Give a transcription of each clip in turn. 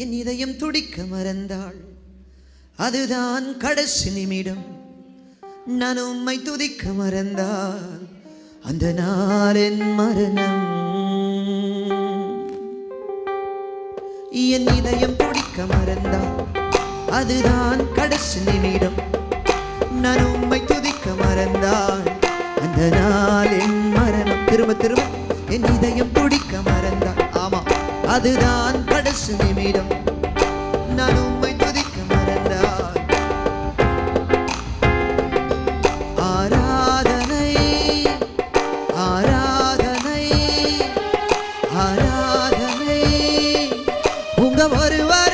என் இதயம் துடிக்க மறந்தாள். அதுதான் கடைசி நிமிடம். நான் உம்மை துதிக்க மறந்தால். அந்த நாளின் மரணம். என் இதயம் துடிக்க மறந்தால். அதுதான் கடைசி நிமிடம். நான் உம்மை துதிக்க மறந்தால் அந்த நாளின் மரணம். திரும்ப திரும்ப. என் இதயம் துடிக்க மறந்தால் ஆமா அதுதான் கடைசி நிமிடம் நான் உம்மை துதிக்க மறந்தால் ஆராதனை ஆராதனை ஆராதனை. உங்க வருவார்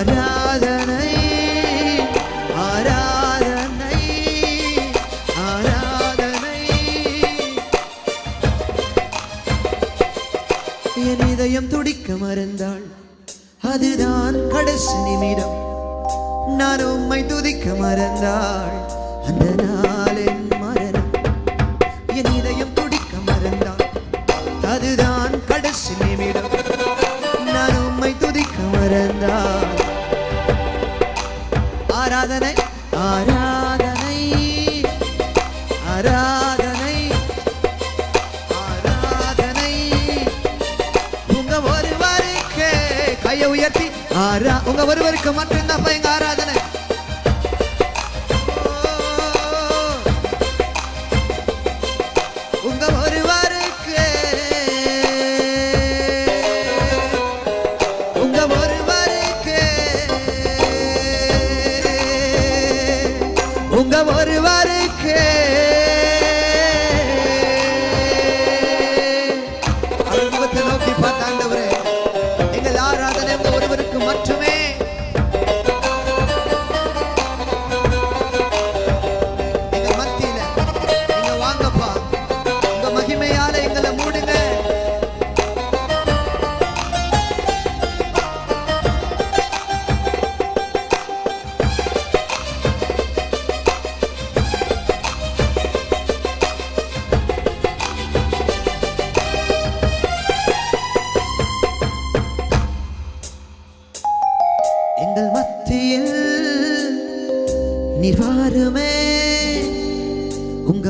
ஆராதனை ஆராதனை ஆராதனை. என் இதயம் துடிக்க மறந்தாள் அதுதான் கடைசி நிமிடம். நான் உம்மை துதிக்க மறந்தாள் அந்த நாளின் மரணம். என் இதயம் துடிக்க மறந்தாள் அதுதான் கடைசி நிமிடம். ஆராதனை ஆராதனை ஆராதனை ஆராதனை. உங்க ஒருவருக்கு கையை உயர்த்தி ஆரா உங்க ஒருவருக்கு மட்டும்தான் எங்க ஆராதனை.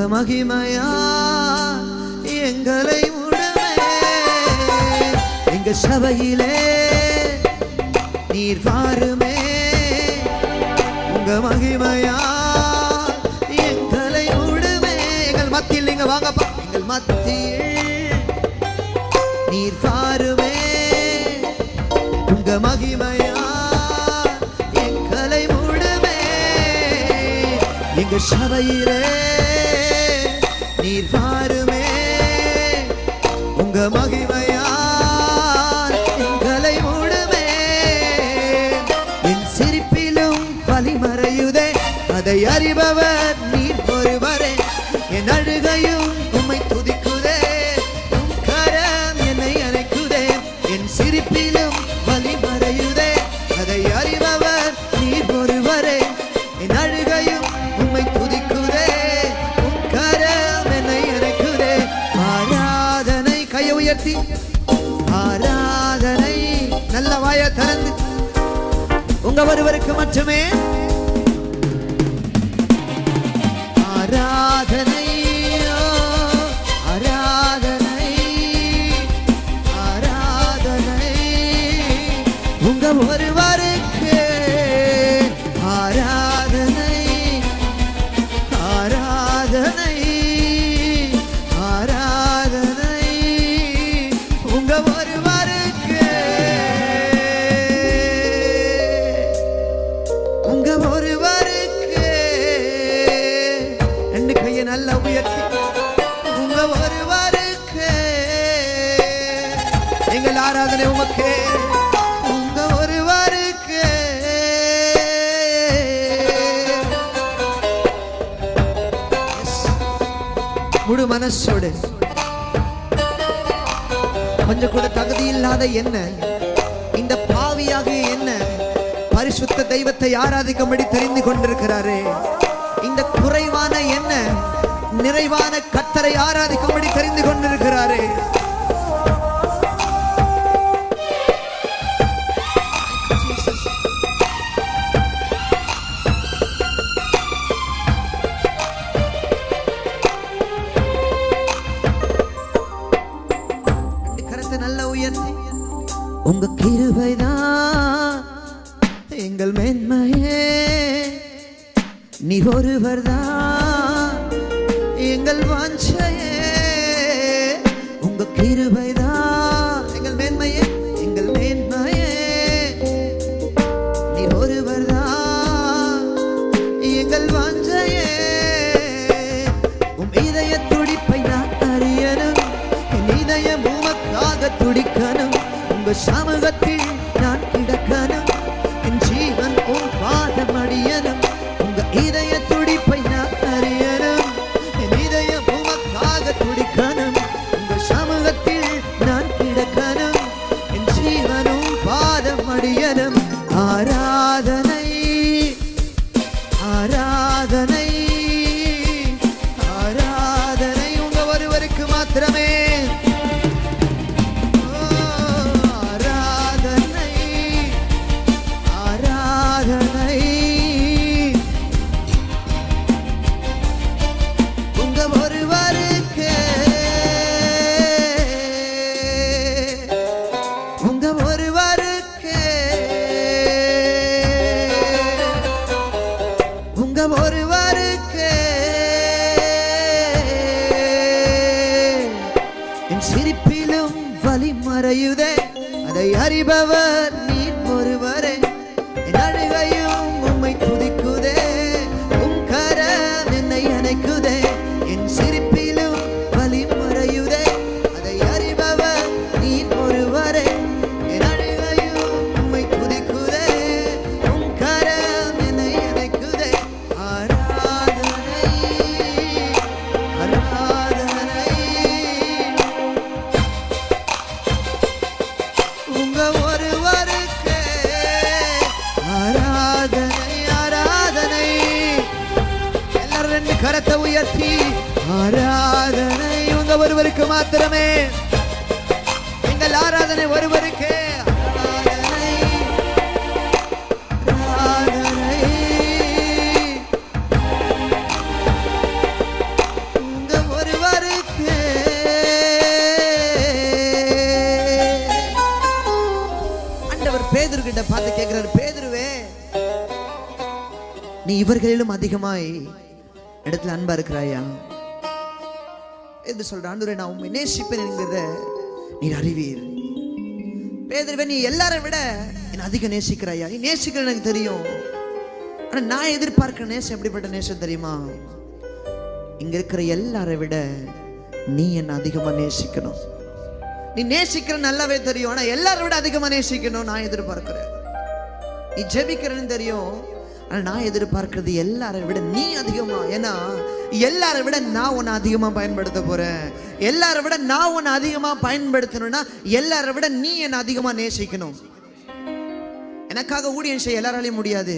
உங்க மகிமையா? எங்களை முழுமே எங்க சபையிலே நீர் பாருமே உங்க மகிமையா? எங்களை உடுமே எங்கள் மத்தியில் நீங்க வாங்கப்பா. எங்கள் மத்தியில் நீர் பாருமே உங்க மகிமையா? எங்களை முழுமே எங்க சபையிலே உங்க எங்களை முழுமே என் சிரிப்பிலும் வலிமறையுதே. அதை அறிபவர் உயர்த்தி ஆராதனை நல்ல வாய திறந்து. உங்க ஒருவருக்கு மட்டுமே. ஆராதனை ஆராதனை உங்க ஒருவருக்கு. முழு மனசோடு. கொஞ்சம் கூட தகுதி இல்லாத என்ன? இந்த பாவியாக என்ன? பரிசுத்த தெய்வத்தை ஆராதிக்கும்படி தெரிந்து கொண்டிருக்கிறாரே. இந்த குறைவான என்ன? நிறைவான கத்தரை ஆராதிக்கும்படி தெரிந்து கொண்டிருக்கிறாரே. நீ ஒருவர்தான் எங்கள் வாஞ்சையே. உங்க கிருபைதான் எங்கள் மேன்மையே எங்கள் மேன்மையே. நீ ஒருவர்தான் எங்கள் வாஞ்சையே. உன் இதய துடிப்பை நான் அறியணும். என் இதயம் உமக்காக துடிக்கணும். உங்க சமூகத்தில் அறிபவர் கரத்தை உயர்த்தி ஆராதனை உங்க ஒருவருக்கு மாத்திரமே. எங்கள் ஆராதனை ஒருவருக்கு. ஆராதனை உங்க ஒருவருக்கு. கிட்ட பார்த்து கேட்கிறாரு பேதுருவே நீ இவர்களிலும் அதிகமாய் இடத்துல அன்பா இருக்கிறாயா? என்று சொல்ற ஆண்டவரே நான் உண்மை நேசிப்பேன் என்கிறத நீ அறிவீர். பேதுருவே நீ எல்லாரை விட என்ன அதிகம் நேசிக்கிறாயா? நீ நேசிக்கிற எனக்கு தெரியும். ஆனா நான் எதிர்பார்க்கிற நேசம் எப்படிப்பட்ட நேசம் தெரியுமா? இங்க இருக்கிற எல்லாரை விட நீ என்ன அதிகமா நேசிக்கணும். நீ நேசிக்கிற நல்லாவே தெரியும் ஆனா எல்லாரை விட அதிகமா நேசிக்கணும் நான் எதிர்பார்க்கிறேன். நீ ஜெபிக்கிறேன்னு தெரியும் ஆனால் நான் எதிர்பார்க்கறது எல்லாரை விட நீ அதிகமாக ஏன்னா எல்லாரை விட நான் உன்னை அதிகமாக பயன்படுத்த போகிறேன் எல்லாரை விட நான் உன்னை அதிகமாக பயன்படுத்தணும்னா எல்லாரை விட நீ என்னை அதிகமாக நேசிக்கணும். எனக்காக ஊழியம் செய்ய எல்லாராலையும் முடியாது.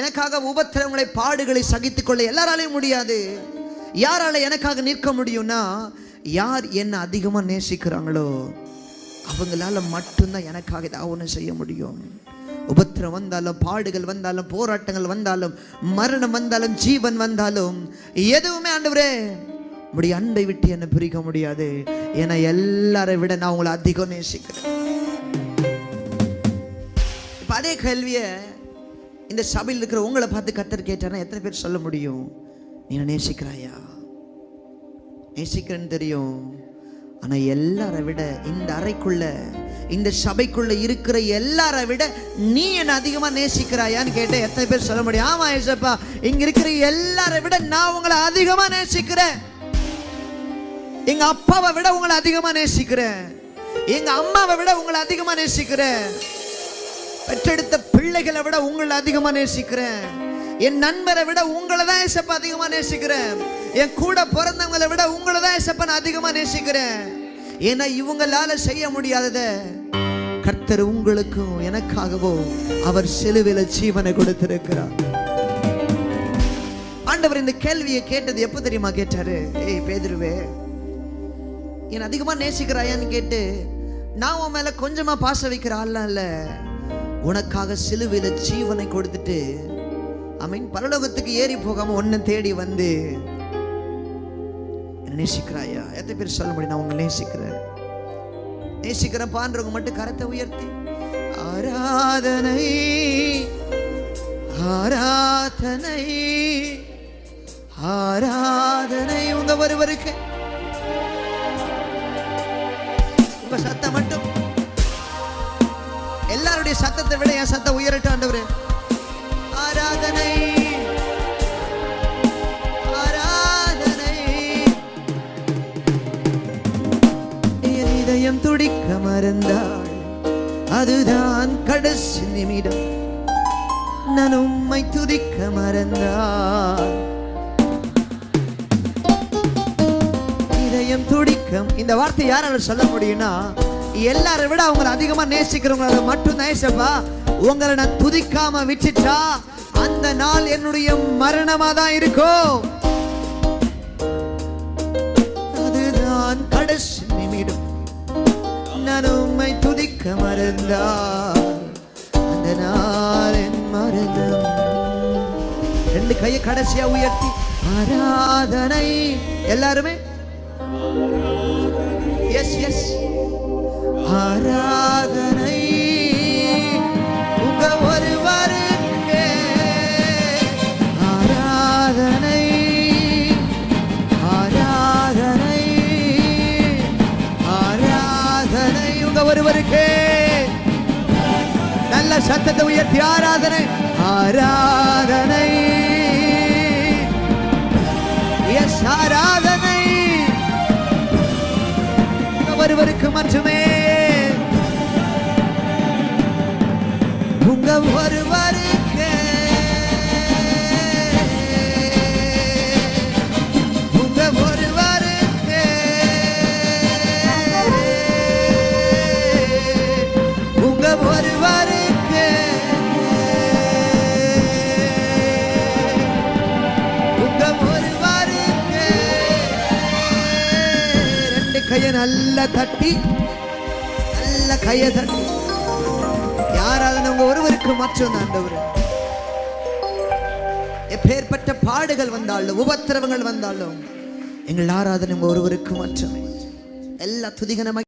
எனக்காக உபத்திரவங்களை பாடுகளை சகித்துக்கொள்ள எல்லாராலையும் முடியாது. யாரால எனக்காக நிற்க முடியும்னா யார் என்ன அதிகமாக நேசிக்கிறாங்களோ அவங்களால மட்டும்தான் எனக்காக ஏதாவது ஒன்று செய்ய முடியும். உபத்திரம் வந்தாலும் பாடுகள் வந்தாலும் போராட்டங்கள் வந்தாலும் மரணம் வந்தாலும் ஜீவன் வந்தாலும் எதுவுமே ஆண்டவரே உடைய அன்பை விட்டு என்னை பிரிக்க முடியாது. ஏன்னா எல்லாரை விட நான் உங்களை அதிகம் நேசிக்கிறேன். இப்ப அதே கேள்வியை இந்த சபையில் இருக்கிற உங்களை பார்த்து கத்தர் கேட்டானா எத்தனை பேர் சொல்ல முடியும்? நீ நேசிக்கிறாயா? நேசிக்கிறேன்னு தெரியும். ஆனா எல்லாரை விட இந்த அறைக்குள்ள இந்த சபைக்குள்ள இருக்கிற எல்லாரை விட நீ என்ன அதிகமா நேசிக்கிறாயான்னு கேட்ட எத்தனை பேர் சொல்ல முடியும்? ஆமா ஏசப்பா இங்க இருக்கிற எல்லாரை விட நான் உங்களை அதிகமா நேசிக்கிறேன். எங்க அப்பாவை விட உங்களை அதிகமா நேசிக்கிறேன். எங்க அம்மாவை விட உங்களை அதிகமா நேசிக்கிறேன். பெற்றெடுத்த பிள்ளைகளை விட உங்களை அதிகமா நேசிக்கிறேன். என் நண்பரை விட உங்களை தான் ஏசப்பா அதிகமா நேசிக்கிறேன். என் கூட பிறந்தவங்களை விட உங்களை தான் ஏசப்பா நான் அதிகமா நேசிக்கிறேன். ஏன்னா இவங்களால செய்ய முடியாதத கர்த்தர் உங்களுக்கும் எனக்காகவோ அவர் செலுவில ஜீவனை கொடுத்திருக்கிறார். ஆண்டவர் இந்த கேள்வியை கேட்டது எப்போ தெரியுமா கேட்டாரு? ஏய் பேதுருவே என் அதிகமா நேசிக்கிறாயான்னு கேட்டு நான் உன் மேல கொஞ்சமா பாச வைக்கிற ஆள்லாம் இல்ல. உனக்காக சிலுவையில ஜீவனை கொடுத்துட்டு ஐ மீன் பரலோகத்துக்கு ஏறி போகாம ஒன்னு தேடி வந்து நேசிக்கிறாயா? எத்தனை பேர் சொல்ல முடியும்? நான் உங்களை நேசிக்கிறேன். நேசிக்கிறேன் பான்றவங்க மட்டும் கரத்தை உயர்த்தி. ஆராதனை ஆராதனை ஆராதனை. உங்க ஒருவருக்கு. உங்க சத்தம் மட்டும். எல்லாருடைய சத்தத்தை விட என் சத்தம் உயரட்டும் ஆராதனை. இதயம் துடிக்க மறந்தாள் அதுதான் கடைசி நிமிடம் நான் உம்மை துதிக்க மறந்தாள் இதயம் துடிக்கும் இந்த வார்த்தை யாரால சொல்ல முடியும்னா எல்லாரை விட அவங்களை அதிகமா நேசிக்கிறவங்கள மட்டும் நேசப்பா உங்களை நான் துதிக்காம விட்டுட்டா அந்த நாள் என்னுடைய மரணமா தான் இருக்கும் அதுதான் கடைசி நான் உம்மை துதிக்க மறந்தால் அந்த நாள் என் மரணம். ரெண்டு கையை கடைசியா உயர்த்தி ஆராதனை. எல்லாருமே? எஸ் எஸ் ஆரா நல்ல சத்தத்தை உயர்த்தி ஆராதனை நல்லா தட்டி நல்ல கையை தட்டி. யாராவது உங்க ஒருவருக்கு மாற்றம் ஆண்டவர். எப்பேற்பட்ட பாடுகள் வந்தாலும் உபத்திரவங்கள் வந்தாலும் எங்கள் ஆராதனை உங்க ஒருவருக்கு மாற்றமே. எல்லா துதிகனமாக